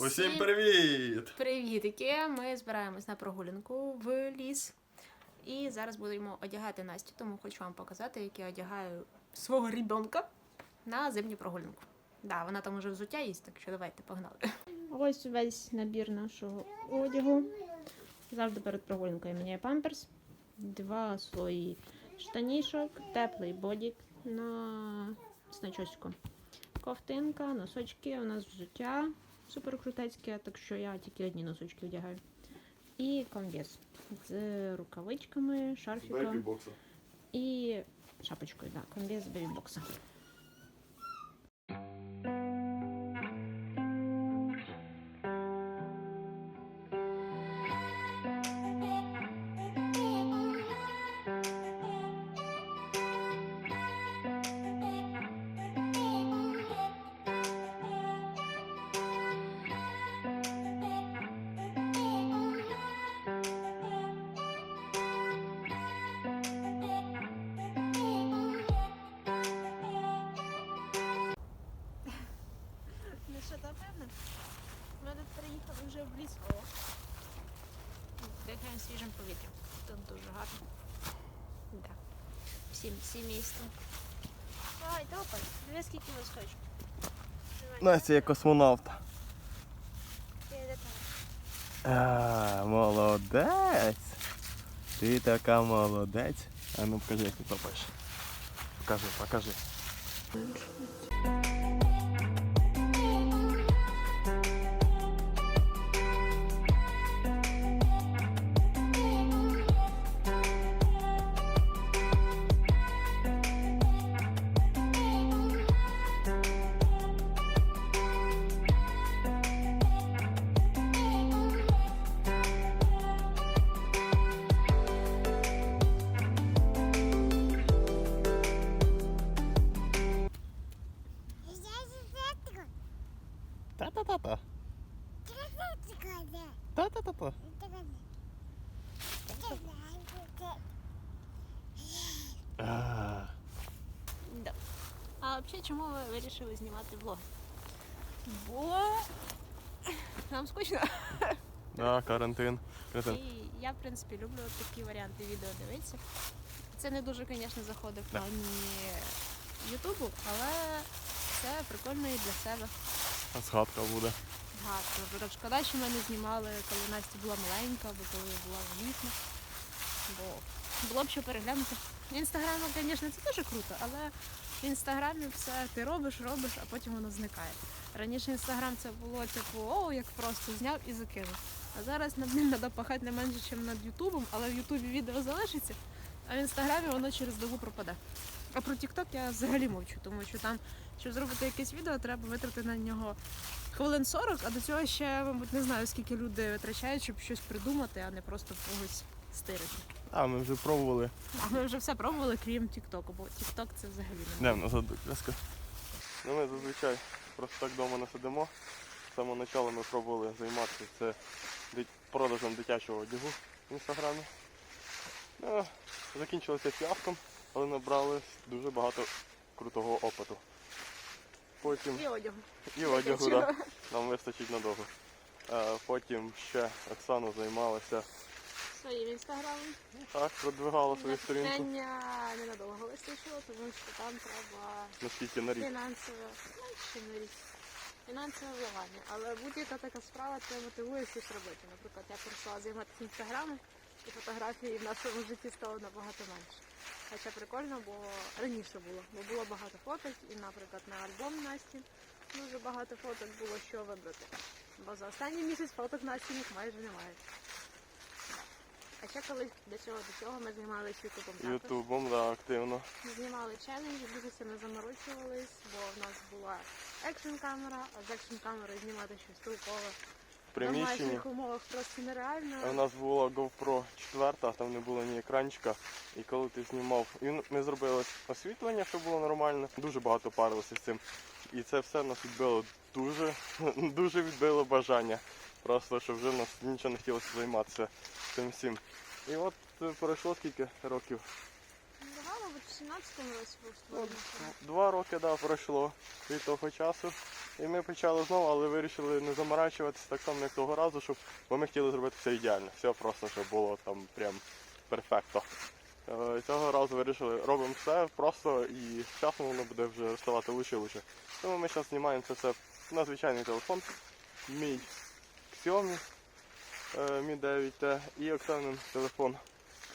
Усім привіт! Привітики! Ми збираємось на прогулянку в ліс. І зараз будемо одягати Настю, тому хочу вам показати, як я одягаю свого ребенка на зимню прогулянку. Да, вона там уже взуття їсть, так що давайте погнали. Ось весь набір нашого одягу. Завжди перед прогулянкою міняю памперс, два слої штанішок, теплий бодік на значоську. Ковтинка, носочки, у нас взуття супер крутецьке, так що я тільки одні носочки вдягаю. І комбіз з рукавичками, шарфіком бокса. і шапочкою. Да, комбіз з бейбокса. Дихаємо свіжим повітрям. Тут дуже гарно. Да. Всім сімейством. Давай, топай. Диви, скільки вас хочу. Настя як космонавт. Ти? А, молодець. Ти така молодець. А ну покажи, як ти топаєш. Покажи, покажи. Та-та-та-та. А, Да. А взагалі, чому ви вирішили знімати влог? Бо нам скучно. Да, карантин. Карантин. І я, в принципі, люблю такі варіанти відео дивитися. Це не дуже, звісно, заходить в плані Ютубу, але це прикольно і для себе. А згадка буде. Гарно. Наприклад, шкода, що ми знімали, коли Настя була маленька, або коли була вагітна. Бо було б що переглянути. В інстаграмі, звісно, це дуже круто, але в інстаграмі все ти робиш, робиш, а потім воно зникає. Раніше інстаграм це було типу, о, як просто зняв і закинув. А зараз над ним треба пахати не менше, ніж над Ютубом, але в Ютубі відео залишиться, а в інстаграмі воно через добу пропаде. А про TikTok я взагалі мовчу, тому що там, щоб зробити якесь відео, треба витрати на нього хвилин 40, а до цього ще, мабуть, не знаю, скільки люди витрачають, щоб щось придумати, а не просто когось стирити. А, ми вже пробували. А ми вже все пробували, крім Тіктоку, бо Тікток це взагалі не Де в нас зв'язка? Ну ми зазвичай просто так вдома не сидимо. З самого початку ми пробували займатися це продажем дитячого одягу в інстаграмі. Ну, закінчилося фіаском, але набрали дуже багато крутого опиту. Потім І одягу. і одягу да, нам вистачить надовго. Е, Потім ще Оксана займалася Своїм інстаграмом. так, продвигала свою сторінку. Натхнення ненадовго вистачило, тому що там треба Наскільки на рік. фінансове, ну, ще не рік. Фінансове вливання. Але будь-яка така справа це мотивує щось робити. Наприклад, я прийшла займатися інстаграмом, і фотографії в нашому житті стало набагато менше. Хоча прикольно, бо раніше було, бо було багато фоток, і, наприклад, на альбом Насті дуже багато фоток було що вибрати. Бо за останній місяць фоток Настіних майже немає. А ще колись до цього до цього ми займалися ютубом. Ютубом, да, активно. Ми знімали челенджі, дуже сильно заморочувались, бо в нас була екшн камера, а з екшн камерою знімати щось толкове В в приміщенні. умовах просто нереально. У нас була GoPro 4, там не було ні екранчика. І коли ти знімав, і ми зробили освітлення, щоб було нормально. Дуже багато парилися з цим. І це все нас відбило дуже, дуже відбило бажання. Просто що вже нас нічого не хотілося займатися цим всім. І от е, пройшло скільки років? Давай, мабуть, 18-му році був створений. два роки да, пройшло від того часу. І ми почали знову, але вирішили не заморачуватися так само, як того разу, щоб, бо ми хотіли зробити все ідеально. Все просто, щоб було там прям перфекто. Е, Цього разу вирішили, робимо все просто і з часом воно буде вже ставати лучше і лучше. Тому ми зараз знімаємо це все на звичайний телефон. Мій Xiaomi е, Mi 9T і Оксанин телефон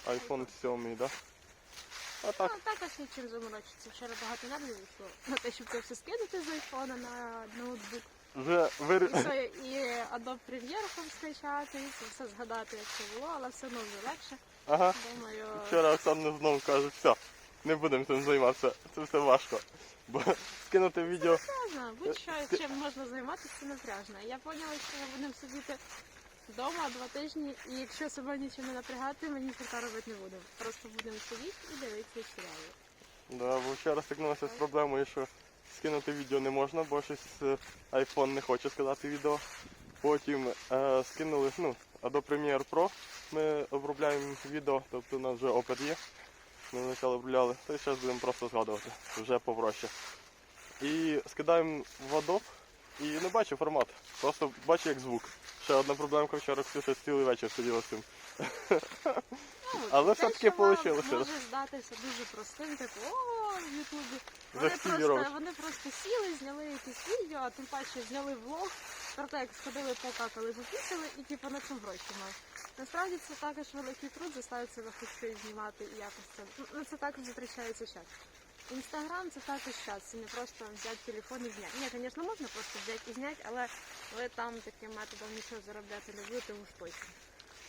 iPhone 7, да? А так, Ну, також нічим заморочитися. Вчора багато нервів вийшло на те, щоб це все скинути з айфона на ноутбук. вже І вирішили. все, і Adobe Premiere там скачати, і все згадати, як це було, але все одно вже легше. Ага. Думаю, Вчора Оксана знову каже, все, не будемо цим займатися, це все важко. Бо скинути відео. напряжно, будь-що чим можна займатися, це напряжно. Я поняла, що ми будемо сидіти вдома два тижні, і якщо себе нічим не напрягати, ми нічого робити не будемо. Просто будемо сидіти і дивитися серіали. Да, бо вчора стикнулися з проблемою, що скинути відео не можна, бо щось е, iPhone не хоче скидати відео. Потім е, скинули ну, Adobe Premiere Pro. Ми обробляємо відео, тобто у нас вже опит є. Ми вначале обробляли, то зараз будемо просто згадувати, вже попроще. І скидаємо в Adobe і не бачу формат. Просто бачу як звук. Ще одна проблемка вчора Ксюша цілий вечір сиділа з цим. Ну, Але все-таки получилось. Може здатися дуже простим, типу, о, в Ютубі. Вони просто, вони просто сіли, зняли якесь відео, а тим паче зняли влог про те, як сходили, покакали, попісили і типу на цьому гроші мають. Насправді це також великий труд заставити себе хоч щось знімати і якось це. Ну це також затрачається час. Інстаграм це також час, це не просто взяти телефон і зняти. Ні, звісно, можна просто взяти і зняти, але ви там таким методом нічого заробляти не будете уж точно.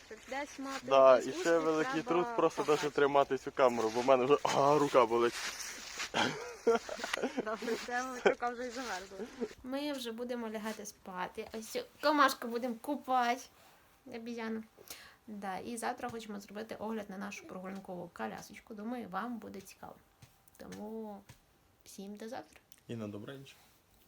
Щоб десь мати Да, і ще великий треба труд просто навіть тримати цю камеру, бо в мене вже а, рука болить. Добре, це рука вже й замерзла. Ми вже будемо лягати спати. Ось цю комашку будемо купати. Обізяну. Да, і завтра хочемо зробити огляд на нашу прогулянкову колясочку. Думаю, вам буде цікаво. Тому всім до завтра. І на добраніч.